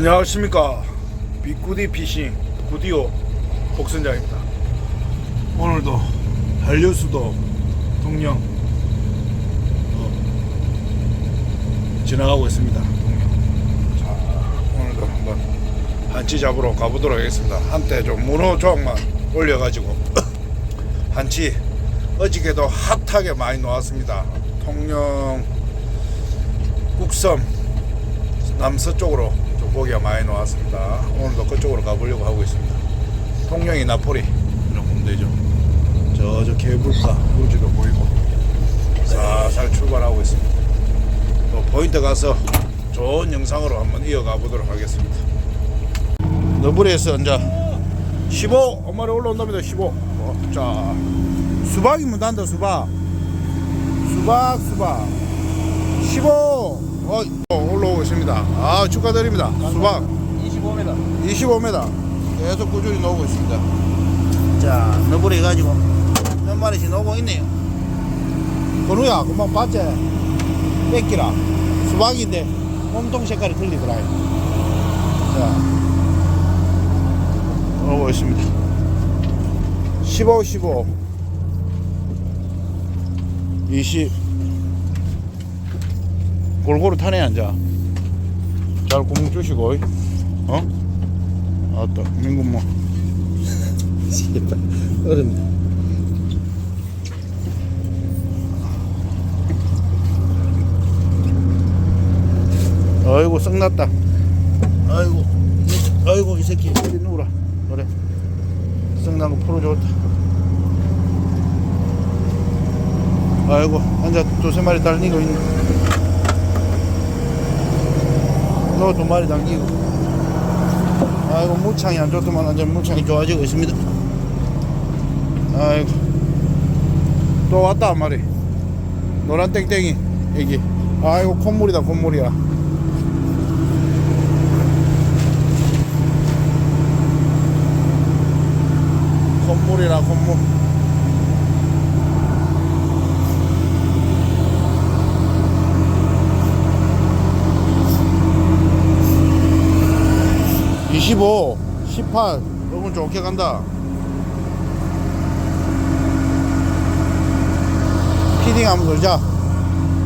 안녕하십니까. 비구디 피싱 구디오 복선장입니다. 오늘도 한류수도 동령 어, 지나가고 있습니다 동령. 자 오늘도 한번 한치 잡으러 가보도록 하겠습니다. 한때 좀 문어 조각만 올려가지고 한치 어저께도 핫하게 많이 놓았습니다. 통영 국섬 남서쪽으로 좀 고기가 많이 나왔습니다. 오늘도 그쪽으로 가보려고 하고 있습니다. 통영이 나포리 이렇게 보면 되죠. 저저 개불가 물지도 보이고 살살 출발하고 있습니다. 또 포인트 가서 좋은 영상으로 한번 이어가 보도록 하겠습니다. 너브리에서 이제 15 엄마리 올라온답니다. 15. 어, 자 수박이면 난다 수박. 수박 수박. 15 어, 올라오고 있습니다. 아 축하드립니다. 수박 25m. 25m 계속 꾸준히 나오고 있습니다. 자 너브리 해가지고 몇 마리씩 나오고 있네요. 건우야 금방 봤지? 뺏기라 수박인데 몸통 색깔이 틀리더라. 자 나오고 있습니다. 15 15 20 골고루 타네 앉아. 잘 구멍 주시고. 어? 아따 민군 뭐 어렵네. 아이고 썩났다. 아이고 이- 아이고 이 새끼. 어디 누우라? 그래. 썩난 거 풀어줬다 아이고 앉아. 두세 마리 달리고 있네 너두 마리 당기고. 아이고 물창이 안 좋더만 완전 물창이 좋아지고 있습니다. 아이고. 또 왔다 한 마리. 노란 땡땡이 애기. 아이고 콧물이다 콧물이야. 콧물이라 콧물 (25) (18) 여러분 좋게 간다. 피딩 한번 걸자.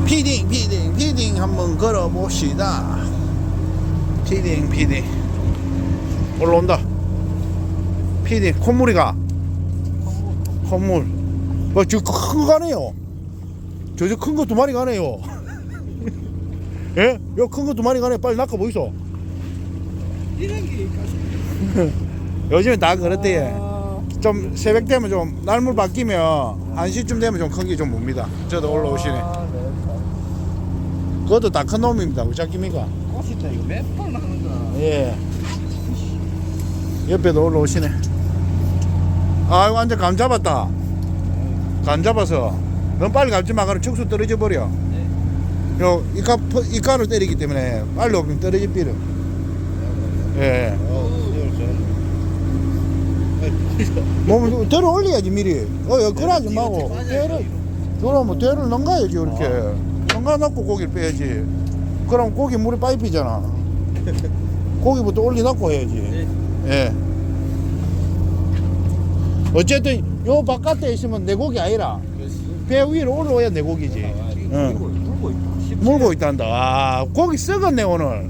피딩 피딩 피딩 한번 걸어봅시다. 피딩 피딩. 올라온다. 피딩 콧물이가. 콧물. 어, 저큰거 가네요. 저저 큰 거 두 마리 가네요. 예? 요큰거 두 마리 가네. 빨리 낚아 보이소 이런 게 요즘에 다 그렇대 아, 좀 새벽 되면 좀 날물 바뀌면 1시쯤 되면 좀 큰 게 좀 옵니다 저도 올라오시네 아, 네. 그것도 다 큰 놈입니다 왜 잡깁니까 꽃이 다 이거 몇번 하는 거야. 예. 옆에도 올라오시네. 아이고, 완전 감 잡았다. 감 잡아서. 넌 빨리 감지 마. 그럼 축수 떨어져 버려. 요, 이카, 퍼- 이카를 때리기 때문에 빨리 오면 떨어져 버려. 예. 몸을 들어 올려야지, 미리. 어, 여, 그러지 마고. 대를, 그러면 대를 넘가야지, 이렇게. 넘가 놓고 고기를 빼야지. 그럼 고기 물에 파이피잖아. 고기부터 올려놓고 해야지. 예. 어쨌든 요 바깥에 있으면 내 고기 아니라 배 위로 올라와야 내 고기지. 응. 물고 있다. 물고 있단다. 아, 고기 썩었네 오늘.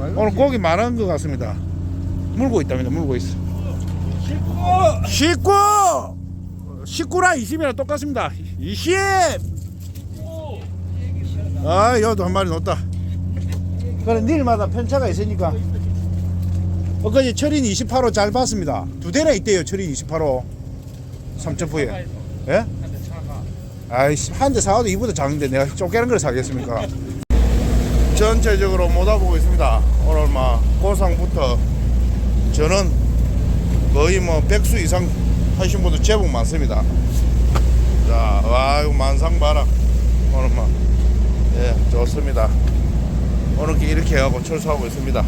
오늘 고기 많은 것 같습니다. 물고 있답니다. 물고 있어. 19! 19 랑 20이랑 똑같습니다. 20! 아, 여도 한 마리 넣었다. 그래, 내일마다 편차가 있으니까. 엊그제 철인 28호 잘 봤습니다. 두 대나 있대요, 철인 28호. 3점프에. 예? 아이씨, 한 대 사와도 이보다 작은데 내가 쪼개는 걸 사겠습니까? 전체적으로 못와보고 있습니다. 오늘 막 고상부터 저는 거의 뭐 백수 이상 하신 분들 제법 많습니다. 자, 와, 이거 만상 봐라. 오늘 막, 예, 좋습니다. 오늘 이렇게 하고 철수하고 있습니다.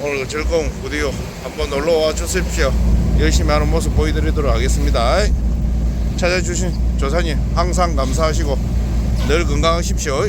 오늘 그 즐거운 구디오 한번 놀러 와 주십시오. 열심히 하는 모습 보여드리도록 하겠습니다. 찾아주신 조사님 항상 감사하시고 늘 건강하십시오.